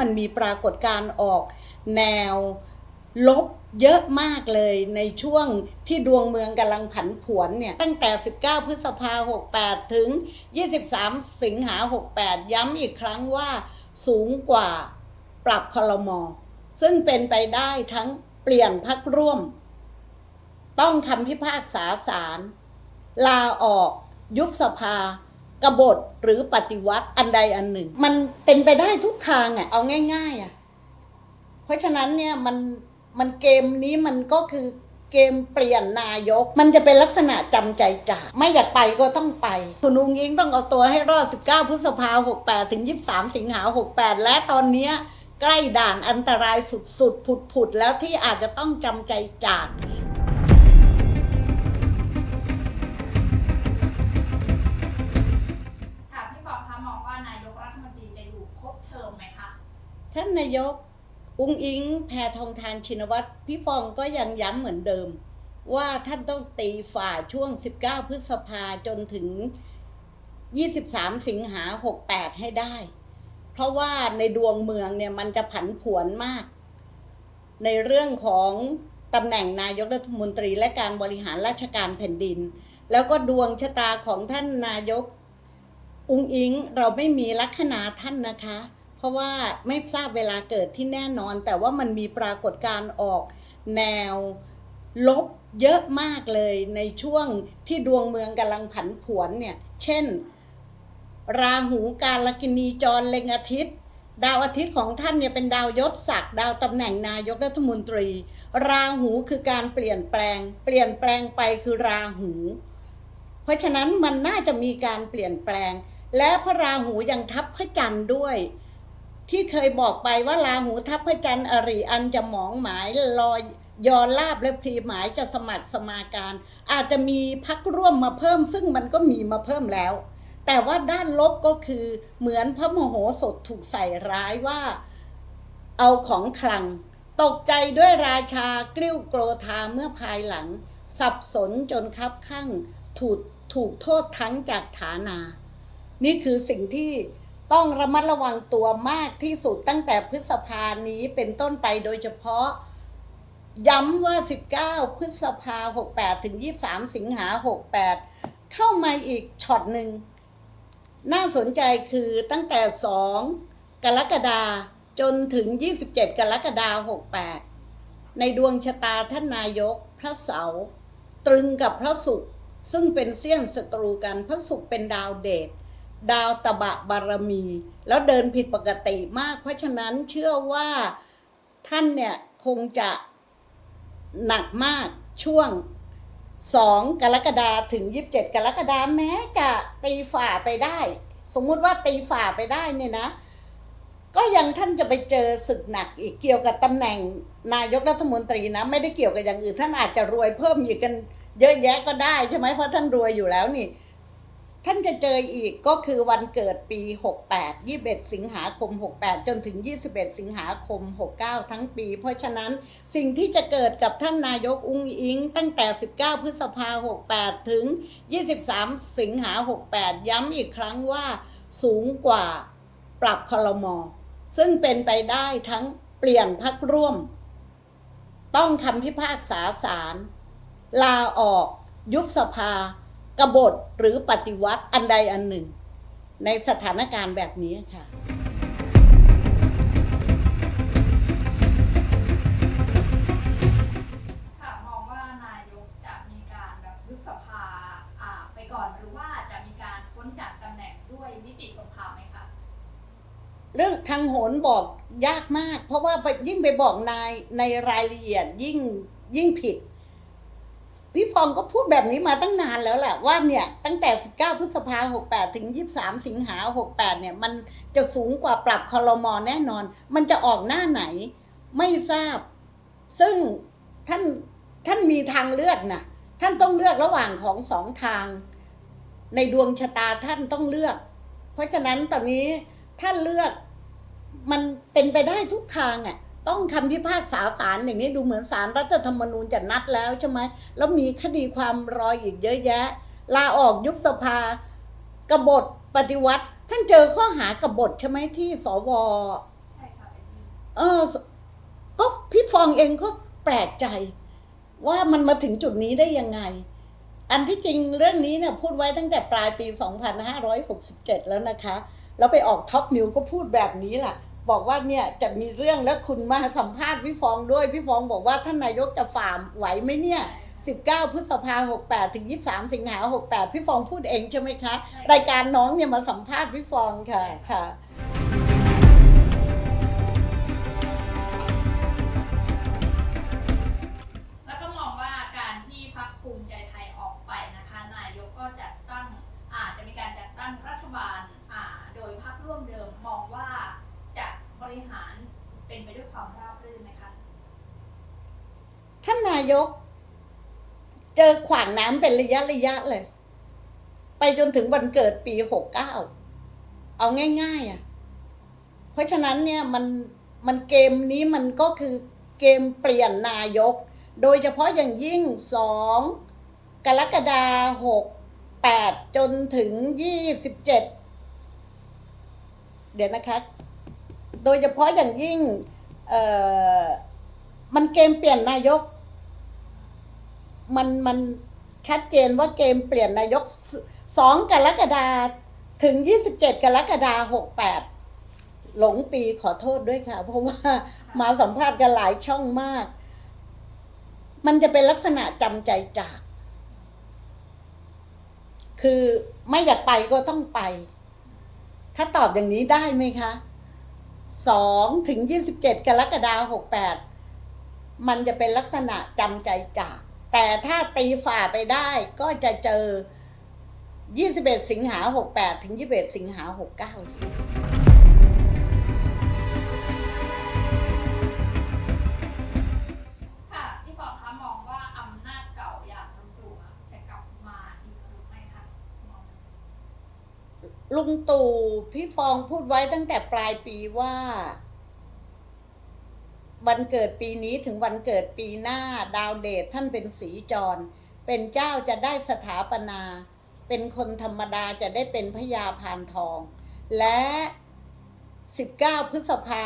มันมีปรากฏการณ์ออกแนวลบเยอะมากเลยในช่วงที่ดวงเมืองกำลังผันผวนเนี่ย ตั้งแต่ 19 พฤษภา 68 ถึง 23 สิงหา 68 ย้ำอีกครั้งว่าสูงกว่าปรับคลมอซึ่งเป็นไปได้ทั้งเปลี่ยนพักร่วม ต้องคำพิพากษาศาลลาออก ยุบสภา กบฏหรือปฏิวัติอันใดอันหนึ่ง มันเป็นไปได้ทุกทางอะเอาง่าย ๆอะเพราะฉะนั้นเนี่ยมันมันเกมนี้มันก็คือเกมเปลี่ยนนายก มันจะเป็นลักษณะจำใจจากไม่อยากไปก็ต้องไป คุณอุ้งอิงต้องเอาตัวให้รอด 19 พฤษภา68 ถึง 23 สิงหา 68 และตอนเนี้ยใกล้ด่านอันตรายสุดๆ ผุดๆ แล้วที่อาจจะต้องจำใจจาก ท่านนายกอุ้งอิงแพทองทานชินวัตรพี่ฟองก็ยังย้ำเหมือนเดิม ว่าท่านต้องตีฝ่าช่วง 19 พฤษภาจนถึง 23 สิงหา 68 ให้ได้ เพราะว่าในดวงเมืองเนี่ยมันจะผันผวนมาก ในเรื่องของตำแหน่งนายกรัฐมนตรีและการบริหารราชการแผ่นดิน แล้วก็ดวงชะตาของท่านนายก อุงอิงเราไม่มีลัคนาท่านนะคะ ราะว่าไม่ทราบเวลาเกิดที่แน่นอน แต่ว่ามันมีปรากฏการณ์ออกแนวลบเยอะมากเลยในช่วงที่ดวงเมืองกำลังผันผวนเนี่ย เช่น ราหูการลกินีจรเล็งอาทิตย์ ดาวอาทิตย์ของท่านเนี่ยเป็นดาวยศศักดิ์ดาวตำแหน่งนายกรัฐมนตรี ราหูคือการเปลี่ยนแปลง เปลี่ยนแปลงไปคือราหู เพราะฉะนั้นมันน่าจะมีการเปลี่ยนแปลง และพระราหูยังทับพระจันทร์ด้วย ที่เคยบอกไปว่าราหูทับพระจันทร์อริอันจะหมองหมายลอยยอลาบและพรีหมายจะสมัครสมาการ อาจจะมีพักร่วมมาเพิ่ม ซึ่งมันก็มีมาเพิ่มแล้ว แต่ว่าด้านลบก็คือเหมือนพระโมโหสถถูกใส่ร้ายว่าเอาของคลัง ตกใจด้วยราชากริ้วโกรธาเมื่อภายหลัง สับสนจนคับข้างถูกถูกโทษทั้งจากฐานา นี่คือสิ่งที่ ต้องระมัดระวังตัวมากที่สุดตั้งแต่พฤษภานี้เป็นต้นไปโดยเฉพาะ ย้ำว่า 19 พฤษภา 68 ถึง 23 สิงหา 68 เข้ามาอีกช็อตหนึ่ง น่าสนใจคือตั้งแต่ 2 กรกฎาจนถึง 27 กรกฎาคม68 ในดวงชะตาท่านนายกพระเสาร์ตรึงกับพระศุกร์ซึ่งเป็นเสี้ยนศัตรูกันพระศุกร์เป็นดาวเดช ดาวตบะบารมี แล้วเดินผิดปกติมาก เพราะฉะนั้นเชื่อว่าท่านเนี่ยคงจะหนักมากช่วง 2 กรกฎาถึง 27 กรกฎาแม้จะตีฝ่าไปได้ สมมุติว่าตีฝ่าไปได้เนี่ยนะ ก็ยังท่านจะไปเจอศึกหนักอีกเกี่ยวกับตำแหน่งนายกรัฐมนตรีนะ ไม่ได้เกี่ยวกับอย่างอื่นท่านอาจจะรวยเพิ่มอีกกันเยอะแยะก็ได้ใช่ไหมเพราะท่านรวยอยู่แล้วนี่ ท่านจะเจออีกก็คือวันเกิดปี 68 21 สิงหาคม 68 จนถึง 21 สิงหาคม 69 ทั้งปี เพราะฉะนั้นสิ่งที่จะเกิดกับท่านนายกอุ้งอิง ตั้งแต่ 19 พฤษภา 68 ถึง 23 สิงหา 68 ย้ำอีกครั้งว่าสูงกว่าปรับคลมอซึ่งเป็นไปได้ทั้งเปลี่ยนพักร่วม ต้องคำพิพากษาศาลลาออก ยุบสภา กบฏหรือปฏิวัติอันใดอันหนึ่ง ในสถานการณ์แบบนี้ค่ะค่ะมองว่านายกจะมีการแบบยุบสภาอ่าไปก่อนหรือว่าจะมีการพ้นจากตำแหน่งด้วยนิติสงครามไหมคะเรื่องทางโหนบอกยากมาก เพราะว่าไปยิ่งไปบอกนายในรายละเอียดยิ่งยิ่งผิด พี่ฟองก็พูดแบบนี้มาตั้งนานแล้วแหละว่าเนี่ยตั้งแต่ 19 พฤษภา68ถึง 23 สิงหา68เนี่ยมันจะสูงกว่าปรับคอรมอแน่นอน มันจะออกหน้าไหน ไม่ทราบ ซึ่งท่านท่านมีทางเลือกนะท่านต้องเลือกระหว่างของสองทาง ในดวงชะตาท่านต้องเลือก เพราะฉะนั้นตอนนี้ท่านเลือกมันเป็นไปได้ทุกทางอะ ต้องคำพิพากษาศาลอย่างนี้ดูเหมือนศาลรัฐธรรมนูญจะนัดแล้วใช่ไหมแล้วมีคดีความรออีกเยอะแยะ ลาออกยุบสภากบฏปฏิวัติ ท่านเจอข้อหากบฏใช่ไหมที่สวใช่ครับเออก็พี่ฟองเองก็แปลกใจ ว่ามันมาถึงจุดนี้ได้ยังไง อันที่จริงเรื่องนี้เนี่ยพูดไว้ตั้งแต่ปลายปี 2567 แล้วนะคะ แล้วไปออกท็อปนิวก็พูดแบบนี้แหละ บอกว่าเนี่ยจะมีเรื่องแล้วคุณมาสัมภาษณ์พี่ฟองด้วยพี่ฟองบอกว่าท่านนายกจะฝ่ามไหวไหมเนี่ย 19 พฤษภา68 ถึง 23 สิงหา68 พี่ฟองพูดเองใช่ไหมคะ รายการน้องเนี่ยมาสัมภาษณ์พี่ฟองค่ะค่ะ เป็นไปด้วยความราบรื่นไหมคะท่านนายก เจอขวางน้ำเป็นระยะระยะเลย ไปจนถึงวันเกิดปีหกเก้าเอาง่าย ๆอะเพราะฉะนั้นเนี่ยมันมันเกมนี้มันก็คือเกมเปลี่ยนนายก โดยเฉพาะอย่างยิ่งสองกรกฎาหกแปดจนถึงยี่สิบเจ็ดเดี๋ยวนะคะ โดยเฉพาะอย่างยิ่งมันเกมเปลี่ยนนายก มันมันชัดเจนว่าเกมเปลี่ยนนายกสองกรกฎาถึงยี่สิบเจ็ดกรกฎาหกแปดหลงปีขอโทษด้วยค่ะ เพราะว่ามาสัมภาษณ์กันหลายช่องมาก มันจะเป็นลักษณะจำใจจาก คือไม่อยากไปก็ต้องไป ถ้าตอบอย่างนี้ได้ไหมคะ สองถึงยี่สิบเจ็ดกรกฎาหกแปดมันจะเป็นลักษณะจำใจจาก แต่ถ้าตีฝ่าไปได้ก็จะเจอ 21 สิงหา68 ถึง 21 สิงหา69 ลุงตู่พี่ฟองพูดไว้ตั้งแต่ปลายปีว่า วันเกิดปีนี้ถึงวันเกิดปีหน้าดาวเดชท่านเป็นสีจร เป็นเจ้าจะได้สถาปนา เป็นคนธรรมดาจะได้เป็นพญาพานทอง และ 19 พฤษภา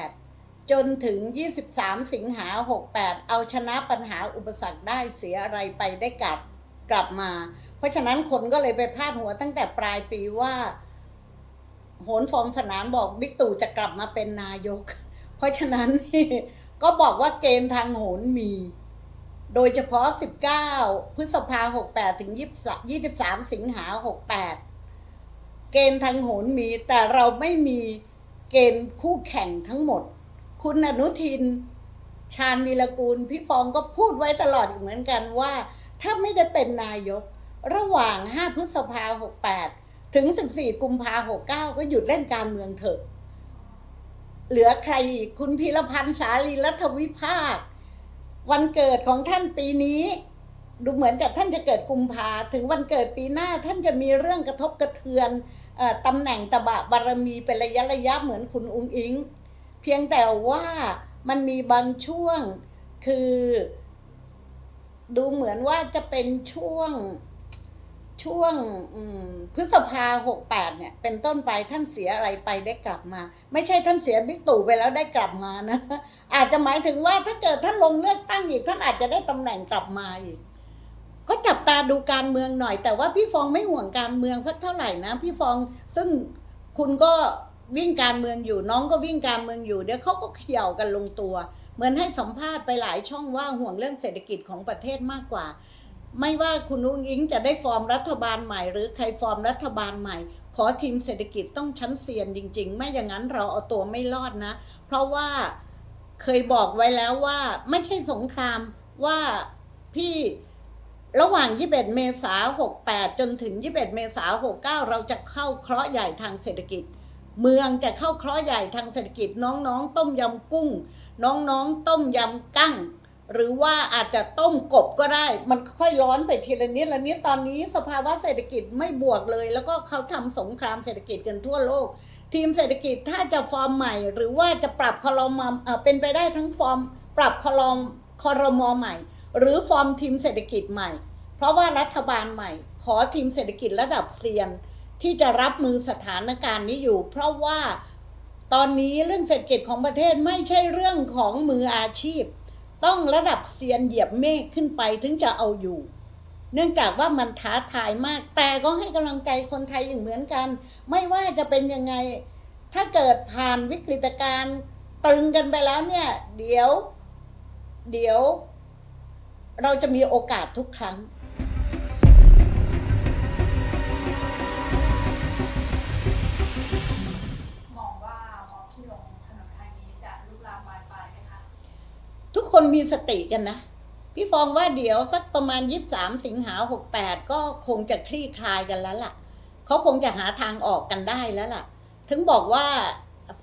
68 จนถึง 23 สิงหา68 เอาชนะปัญหาอุปสรรคได้เสียอะไรไปได้กลับกลับมา เพราะฉะนั้นคนก็เลยไปพาดหัวตั้งแต่ปลายปีว่าโหนฟองสนามบอกบิ๊กตู่จะกลับมาเป็นนายก เพราะฉะนั้นก็บอกว่าเกณฑ์ทางโหนมี โดยเฉพาะ 19 พฤษภา 68 ถึง 23 สิงหา 68 เกณฑ์ทางโหนมี แต่เราไม่มีเกณฑ์คู่แข่งทั้งหมด คุณอนุทิน ชาญวีรกูล พี่ฟองก็พูดไว้ตลอดอยู่เหมือนกันว่า ถ้าไม่ได้เป็นนายก ระหว่าง 5 พฤษภา68 ถึง 14 กุมภา69 ก็หยุดเล่นการเมืองเถอะ เหลือใครอีกคุณพีรพันธ์สาลีรัฐวิภาค วันเกิดของท่านปีนี้ ดูเหมือนกับท่านจะเกิดกุมภาถึงวันเกิดปีหน้าท่านจะมีเรื่องกระทบกระเทือนอตำแหน่งตบะบารมีเป็นระยะระยะเหมือนคุณอุงอิง เพียงแต่ว่ามันมีบางช่วงคือ ดูเหมือนว่าจะเป็นช่วง ช่วงพฤษภาหกแปดเนี่ย เป็นต้นไปท่านเสียอะไรไปได้กลับมา ไม่ใช่ท่านเสียบิ๊กตู่ไปแล้วได้กลับมานะ อาจจะหมายถึงว่าถ้าเกิดท่านลงเลือกตั้งอีก ท่านอาจจะได้ตำแหน่งกลับมาอีก ก็จับตาดูการเมืองหน่อย แต่ว่าพี่ฟองไม่ห่วงการเมืองสักเท่าไหร่นะ พี่ฟองซึ่งคุณก็วิ่งการเมืองอยู่น้องก็วิ่งการเมืองอยู่เดี๋ยวเขาก็เขี่ยวกันลงตัว เหมือนให้สัมภาษณ์ไปหลายช่องว่าห่วงเรื่องเศรษฐกิจของประเทศมากกว่า ไม่ว่าคุณอุ้งอิงจะได้ฟอร์มรัฐบาลใหม่ หรือใครฟอร์มรัฐบาลใหม่ ขอทีมเศรษฐกิจต้องชั้นเซียนจริง ๆ ไม่อย่างนั้นเราเอาตัวไม่รอดนะ เพราะว่าเคยบอกไว้แล้วว่าไม่ใช่สงครามว่าพี่ระหว่าง 21 เมษา68 จนถึง 21 เมษา69 เราจะเข้าเคราะห์ใหญ่ทางเศรษฐกิจ เมืองจะเข้าเคราะห์ใหญ่ทางเศรษฐกิจ น้องๆ ต้มยำกุ้ง น้องๆ ต้มยำกั้ง หรือว่าอาจจะต้มกบก็ได้ มันค่อยร้อนไปทีละนิดละนิดตอนนี้สภาวะเศรษฐกิจไม่บวกเลย แล้วก็เขาทำสงครามเศรษฐกิจกันทั่วโลก ทีมเศรษฐกิจถ้าจะฟอร์มใหม่ หรือว่าจะปรับคอรมอเอ่อเป็นไปได้ทั้งฟอร์ม ปรับคอรมคอรมอใหม่ หรือฟอร์มทีมเศรษฐกิจใหม่ เพราะว่ารัฐบาลใหม่ ขอทีมเศรษฐกิจระดับเซียน ที่จะรับมือสถานการณ์นี้อยู่ เพราะว่าตอนนี้เรื่องเศรษฐกิจของประเทศไม่ใช่เรื่องของมืออาชีพ ต้องระดับเซียนเหยียบเมฆขึ้นไปถึงจะเอาอยู่ เนื่องจากว่ามันท้าทายมาก แต่ก็ให้กำลังใจคนไทยอย่างเหมือนกัน ไม่ว่าจะเป็นยังไง ถ้าเกิดผ่านวิกฤตการณ์ตึงกันไปแล้วเนี่ย เดี๋ยว เดี๋ยว เราจะมีโอกาสทุกครั้ง คนมีสติกันนะ พี่ฟองว่าเดี๋ยวสักประมาณ23สิงหา68ก็คงจะคลี่คลายกันแล้วล่ะ เขาคงจะหาทางออกกันได้แล้วล่ะ ถึงบอกว่า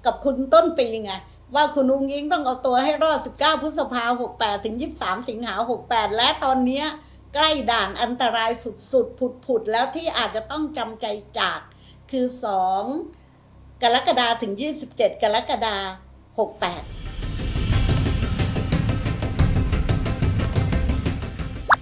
กับคุณต้นปีไงว่าคุณอุงยิงต้องเอาตัวให้รอด 19 พฤษภา68ถึง 23 สิงหา68แปดและตอนนี้ใกล้ด่านอันตรายสุดๆ ผุดๆ แล้วที่อาจจะต้องจำใจจาก คือ 2 กรกฎาถึง 27 กรกฎาคม68